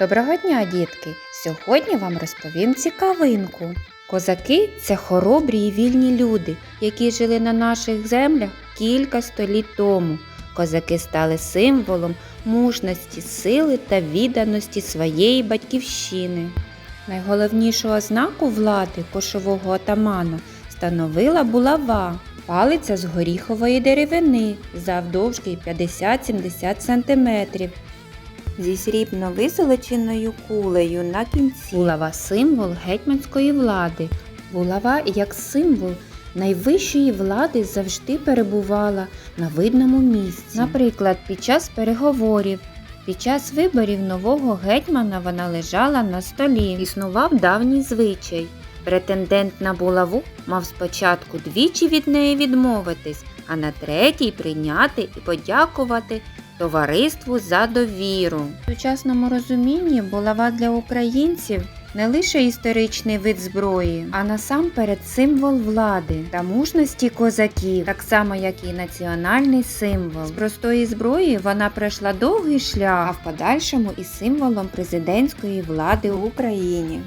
Доброго дня, дітки! Сьогодні вам розповім цікавинку. Козаки це хоробрі і вільні люди, які жили на наших землях кілька століть тому. Козаки стали символом мужності, сили та відданості своєї батьківщини. Найголовнішу ознаку влади кошового отамана становила булава, палиця з горіхової деревини завдовжки 50-70 см зі срібно висолоченою кулею на кінці. Булава символ гетьманської влади. Булава як символ найвищої влади завжди перебувала на видному місці. Наприклад, під час переговорів. Під час виборів нового гетьмана вона лежала на столі. Існував давній звичай. Претендент на булаву мав спочатку двічі від неї відмовитись, а на третій прийняти і подякувати товариству за довіру. В сучасному розумінні булава для українців не лише історичний вид зброї, а насамперед символ влади та мужності козаків, так само як і національний символ. З простої зброї вона пройшла довгий шлях, а в подальшому і символом президентської влади в Україні.